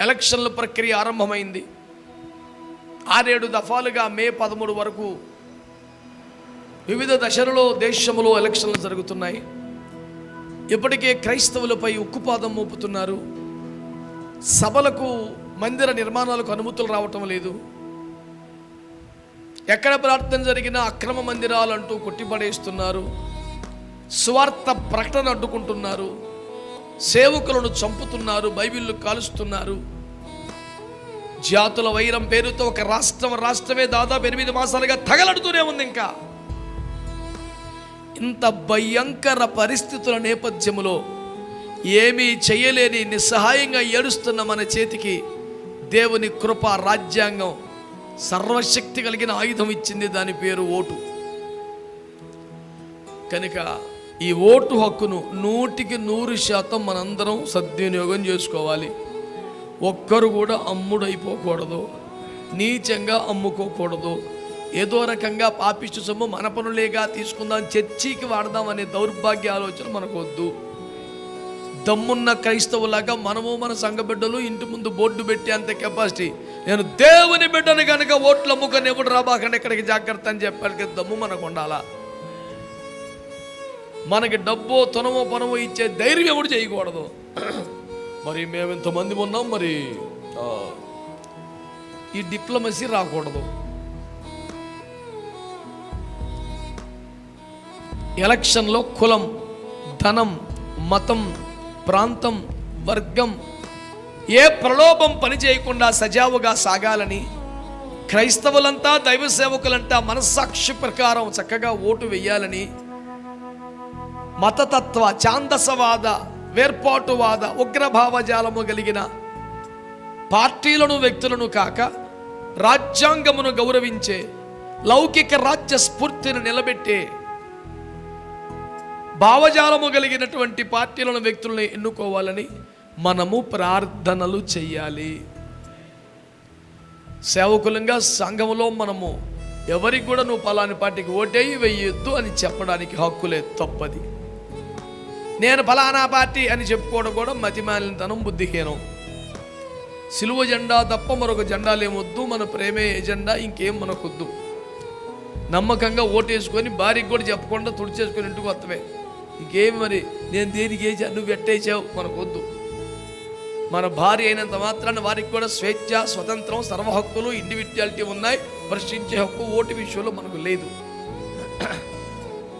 ఎలక్షన్ల ప్రక్రియ ఆరంభమైంది. ఆరేడు దఫాలుగా మే పదమూడు వరకు వివిధ దశలలో దేశంలో ఎలక్షన్లు జరుగుతున్నాయి. ఇప్పటికే క్రైస్తవులపై ఉక్కుపాదం మోపుతున్నారు. సభలకు మందిర నిర్మాణాలకు అనుమతులు రావటం లేదు. ఎక్కడ ప్రార్థన జరిగినా అక్రమ మందిరాలు అంటూ కొట్టిపడేస్తున్నారు. స్వార్థ ప్రకటన అడ్డుకుంటున్నారు. సేవకులను చంపుతున్నారు బైబిళ్ళు కాలుస్తున్నారు. జాతుల వైరం పేరుతో ఒక రాష్ట్రం రాష్ట్రమే దాదాపు ఎనిమిది మాసాలుగా తగలడుతూనే ఉంది ఇంకా. ఇంత భయంకర పరిస్థితుల నేపథ్యంలో ఏమీ చేయలేని నిస్సహాయంగా ఏడుస్తున్న మన చేతికి దేవుని కృప రాజ్యాంగం సర్వశక్తి కలిగిన ఆయుధం ఇచ్చింది దాని పేరు ఓటు. కనుక ఈ ఓటు హక్కును నూటికి నూరు శాతం మనందరం సద్వినియోగం చేసుకోవాలి. ఒక్కరు కూడా అమ్ముడైపోకూడదు. నీచంగా అమ్ముకోకూడదు. ఏదో రకంగా పాపిష్టి సొమ్ము మన పనులేగా తీసుకుందాం చర్చికి వాడదాం అనే దౌర్భాగ్య ఆలోచన మనకొద్దు. దమ్మున్న క్రైస్తవులాగా మనము మన సంఘ బిడ్డలు ఇంటి ముందు బోర్డు పెట్టే అంత కెపాసిటీ. నేను దేవుని బిడ్డను కనుక ఓట్లు అమ్ముకొని ఎప్పుడు రాబాకండి ఇక్కడికి జాగ్రత్త అని చెప్పాలి దమ్ము మనకు ఉండాలా మనకి డబ్బు తొనమో పనమో ఇచ్చే ధైర్యం ఎవడు చేయకూడదు. మరి మేము ఇంతమంది ఉన్నాం మరి ఈ డిప్లొమసీ రాకూడదు. ఎలక్షన్లో కులం ధనం మతం ప్రాంతం వర్గం ఏ ప్రలోభం పని చేయకుండా సజావుగా సాగాలని క్రైస్తవులంతా దైవ సేవకులంతా మనస్సాక్షి ప్రకారం చక్కగా ఓటు వేయాలని మతతత్వ ఛాందసవాద వేర్పాటువాద ఉగ్రభావజాలము కలిగిన పార్టీలను వ్యక్తులను కాక రాజ్యాంగమును గౌరవించే లౌకిక రాజ్య స్ఫూర్తిని నిలబెట్టే భావజాలము కలిగినటువంటి పార్టీలను వ్యక్తులను ఎన్నుకోవాలని మనము ప్రార్థనలు చేయాలి సేవకులంగా సంఘములో మనము ఎవరికి కూడా నువ్వు పలాని పార్టీకి ఓటేయి వెయ్యొద్దు అని చెప్పడానికి హక్కులే తప్పది. నేను ఫలానా పార్టీ అని చెప్పుకోవడం కూడా మతిమాలినతనం బుద్ధిహీనం. సిలువ జెండా తప్ప మరొక జెండాలేమొద్దు మన ప్రేమే ఎజెండా ఇంకేం మనకొద్దు. నమ్మకంగా ఓటేసుకొని భార్యకి కూడా చెప్పకుండా తుడిచేసుకొని ఇంటికి వస్తవే ఇంకేం మరి? నేను దేనికి వేసా నువ్వు ఎట్టేసావు? మనకొద్దు. మన భార్య అయినంత మాత్రాన్ని వారికి కూడా స్వేచ్ఛ స్వతంత్రం సర్వ హక్కులు ఇండివిజువాలిటీ ఉన్నాయి. ప్రశ్నించే హక్కు ఓటు విషయంలో మనకు లేదు.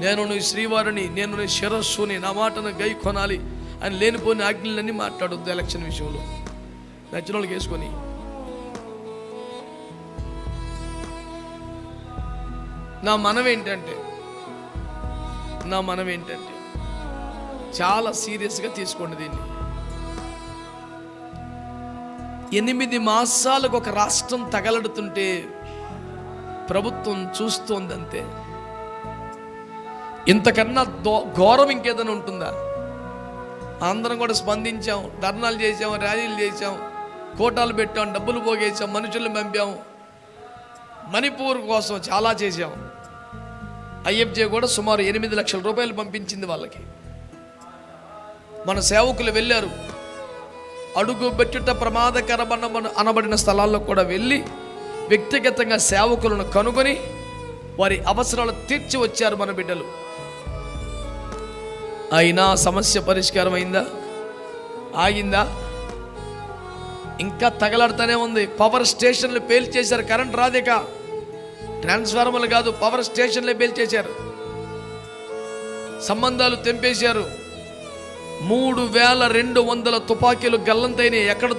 నేను నీ శ్రీవారిని నేను నీ శిరస్సుని నా మాటను గై కొనాలి అని లేనిపోయిన ఆజ్ఞలన్నీ మాట్లాడొద్దు ఎలక్షన్ విషయంలో. నచ్చిన వాళ్ళకి వేసుకొని. నా మనం ఏంటంటే నా మనం ఏంటంటే చాలా సీరియస్గా తీసుకోండి దీన్ని. ఎనిమిది మాసాలకు ఒక రాష్ట్రం తగలడుతుంటే ప్రభుత్వం చూస్తోందంతే. ఇంతకన్నా దో ఘోరం ఇంకేదైనా ఉంటుందా? అందరం కూడా స్పందించాం ధర్నాలు చేసాం ర్యాలీలు చేసాం కోటాలు పెట్టాం డబ్బులు పోగేసాం మనుషుల్ని పంపాం. మణిపూర్ కోసం చాలా చేసాం ఐఎఫ్జే కూడా సుమారు ఎనిమిది లక్షల రూపాయలు పంపించింది వాళ్ళకి. మన సేవకులు వెళ్ళారు. అడుగు పెట్టుట ప్రమాదకరమన్న అనబడిన స్థలాల్లో కూడా వెళ్ళి వ్యక్తిగతంగా సేవకులను కనుగొని వారి అవసరాలు తీర్చి వచ్చారు మన బిడ్డలు. అయినా సమస్య పరిష్కారం అయిందా ఆగిందా? ఇంకా తగలాడుతూనే ఉంది. పవర్ స్టేషన్లు పేల్చేశారు కరెంట్ రాదేక? ట్రాన్స్ఫార్మర్లు కాదు పవర్ స్టేషన్లే పేల్చేశారు సంబంధాలు తెంపేశారు. మూడు వేల రెండు వందల తుపాకీలు గల్లంతైనాయి. ఎక్కడ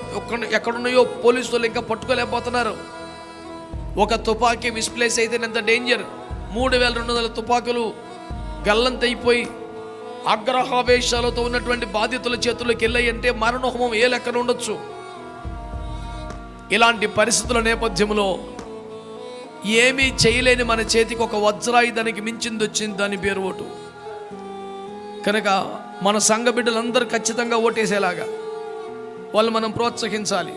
ఎక్కడున్నాయో పోలీసులు ఇంకా పట్టుకోలేకపోతున్నారు. ఒక తుపాకీ మిస్ప్లేస్ అయితే ఎంత డేంజర్ మూడు వేల రెండు వందల తుపాకులు గల్లంతైపోయి ఆగ్రహావేశాలతో ఉన్నటువంటి బాధితుల చేతుల్లోకి వెళ్ళాయంటే మరణోహమం ఏ లెక్కన ఉండొచ్చు? ఇలాంటి పరిస్థితుల నేపథ్యంలో ఏమీ చేయలేని మన చేతికి ఒక వజ్రాయుధానికి మించింది వచ్చింది దాని పేరు ఓటు. కనుక మన సంఘ బిడ్డలందరూ ఖచ్చితంగా ఓటేసేలాగా వాళ్ళు మనం ప్రోత్సహించాలి.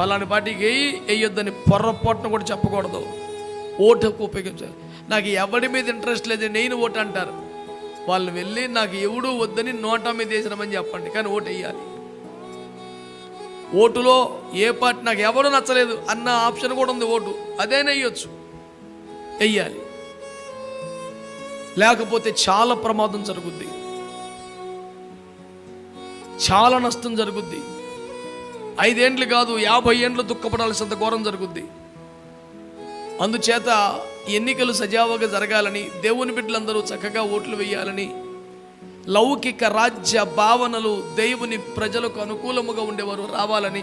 పలాని పార్టీకి వేయి వేయొద్దని పొర్రపాటున కూడా చెప్పకూడదు. ఓటుకు ఉపయోగించాలి. నాకు ఎవరి మీద ఇంట్రెస్ట్ లేదు నేను ఓటు అంటారు వాళ్ళు వెళ్ళి నాకు ఎవడూ వద్దని నోటా మీద వేసినామని చెప్పండి కానీ ఓటు వేయాలి. ఓటులో ఏ పార్టీ నాకు ఎవరు నచ్చలేదు అన్న ఆప్షన్ కూడా ఉంది ఓటు అదేనే వేయొచ్చు వెయ్యాలి లేకపోతే చాలా ప్రమాదం జరుగుద్ది. చాలా నష్టం జరుగుద్ది. ఐదేండ్లు కాదు యాభై ఏండ్లు దుఃఖపడాల్సినంత ఘోరం జరుగుద్ది. అందుచేత ఎన్నికలు సజావుగా జరగాలని దేవుని బిడ్డలందరూ చక్కగా ఓట్లు వేయాలని లౌకిక రాజ్య భావనలు దేవుని ప్రజలకు అనుకూలముగా ఉండేవారు రావాలని